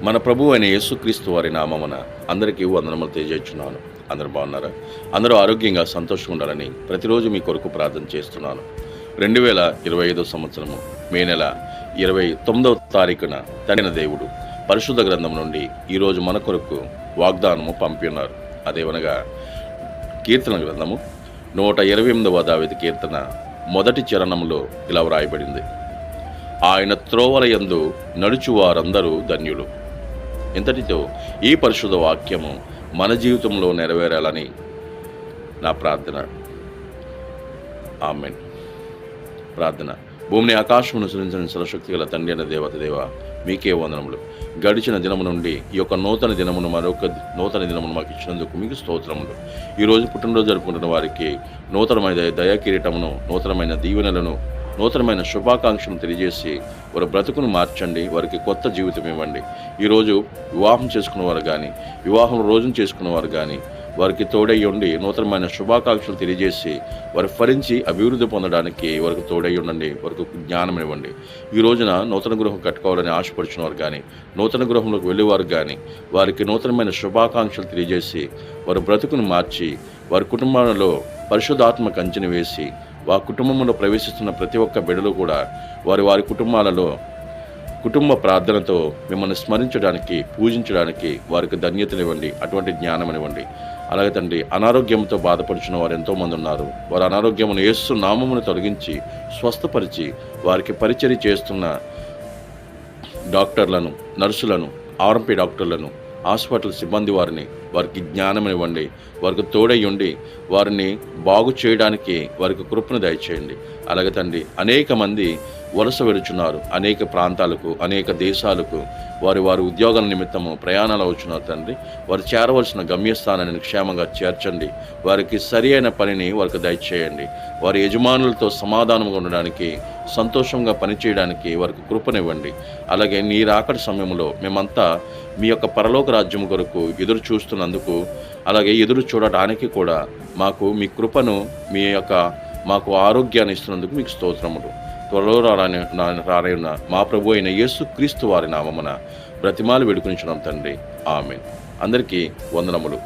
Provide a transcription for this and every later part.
మన ప్రభు అయిన యేసుక్రీస్తు వారి నామమున అందరికీ వందనములు తెలియజేస్తున్నాను. అందరూ బాగున్నారా? అందరూ ఆరోగ్యంగా సంతోషంగా ఉండాలని ప్రతిరోజు మీ కొరకు ప్రార్థన చేస్తున్నాను. రెండు వేల ఇరవై ఐదో సంవత్సరము మే నెల ఇరవై తొమ్మిదవ తారీఖున తగిన దేవుడు పరిశుద్ధ గ్రంథం నుండి ఈరోజు మన కొరకు వాగ్దానము పంపి ఉన్నారు అదేవనగా కీర్తన గ్రంథము నూట ఇరవై ఎనిమిదవ దావిది కీర్తన మొదటి చరణంలో ఇలా వ్రాయబడింది. ఆయన త్రోవలయందు నడుచువారందరూ ధన్యులు. ఇంతటితో ఈ పరిశుద్ధ వాక్యము మన జీవితంలో నెరవేరాలని నా ప్రార్థన. ఆమెన్. ప్రార్థన. భూమిని ఆకాశమును సృజించిన సరశక్తి గల తండ్రి అయిన దేవత దేవ మీకే వందనములు. గడిచిన దినము నుండి ఈ యొక్క నూతన దినమును మరొక నూతన దినమును మాకు ఇచ్చినందుకు మీకు స్తోత్రములు. ఈరోజు పుట్టినరోజు జరుపుకుంటున్న వారికి నూతనమైన దయా కిరీటమును నూతనమైన దీవెనలను నూతనమైన శుభాకాంక్షలు తెలియజేసి వారి బ్రతుకును మార్చండి వారికి కొత్త జీవితం ఇవ్వండి. ఈరోజు వివాహం చేసుకున్నవారు కానీ వివాహం రోజున చేసుకున్నవారు కానీ వారికి తోడై ఉండి నూతనమైన శుభాకాంక్షలు తెలియజేసి వారు ఫలించి అభివృద్ధి పొందడానికి వారికి తోడై ఉండండి వారికి జ్ఞానం ఇవ్వండి. ఈ రోజున నూతన గృహం కట్టుకోవాలని ఆశపడుచున్న వారు కానీ నూతన గృహంలోకి వెళ్ళేవారు కానీ వారికి నూతనమైన శుభాకాంక్షలు తెలియజేసి వారి బ్రతుకును మార్చి వారి కుటుంబాలలో పరిశుద్ధాత్మ కంచెని వేసి వారి కుటుంబంలో ప్రవేశిస్తున్న ప్రతి ఒక్క బిడలు కూడా వారి వారి కుటుంబాలలో కుటుంబ ప్రార్థనతో మిమ్మల్ని స్మరించడానికి పూజించడానికి వారికి ధన్యతనివ్వండి అటువంటి జ్ఞానమనివ్వండి. అలాగే తండ్రి అనారోగ్యంతో బాధపడుచున్న వారు ఎంతోమంది ఉన్నారు. వారి అనారోగ్యమును ఏసు నామమును తొలగించి స్వస్థపరిచి వారికి పరిచర్య చేస్తున్న డాక్టర్లను నర్సులను ఆర్ఎంపీ డాక్టర్లను హాస్పిటల్ సిబ్బంది వారిని వారికి జ్ఞానం ఇవ్వండి వారికి తోడై ఉండి వారిని బాగు చేయడానికి వారికి కృపను దయచేయండి. అలాగే తండ్రి అనేక మంది వలస వెడుచున్నారు. అనేక ప్రాంతాలకు అనేక దేశాలకు వారి వారి ఉద్యోగాల నిమిత్తము ప్రయాణాలు అవుతున్నారు తండ్రి. వారు చేరవలసిన గమ్యస్థానాన్ని క్షేమంగా చేర్చండి. వారికి సరి అయిన పనిని వారికి దయచేయండి. వారి యజమానులతో సమాధానంగా ఉండడానికి సంతోషంగా పనిచేయడానికి వారికి కృపనివ్వండి. అలాగే నీ రాకడి సమయంలో మేమంతా మీ యొక్క పరలోక రాజ్యం కొరకు ఎదురు చూస్తున్నందుకు అలాగే ఎదురు చూడటానికి కూడా మాకు మీ కృపను మీ యొక్క మాకు ఆరోగ్యాన్ని ఇస్తున్నందుకు మీకు స్తోత్రములు. త్వరలో రాని రారైన మా ప్రభు అయిన యేసు క్రీస్తు వారి నామమున బ్రతిమాలు వేడుకునించడం తండ్రి. ఆమె అందరికీ వందనములు.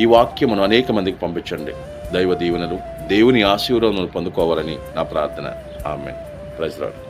ఈ వాక్యమును అనేక మందికి పంపించండి. దైవ దీవెనలు దేవుని ఆశీర్వాదములు పొందుకోవాలని నా ప్రార్థన. ఆమె ప్రజలాడు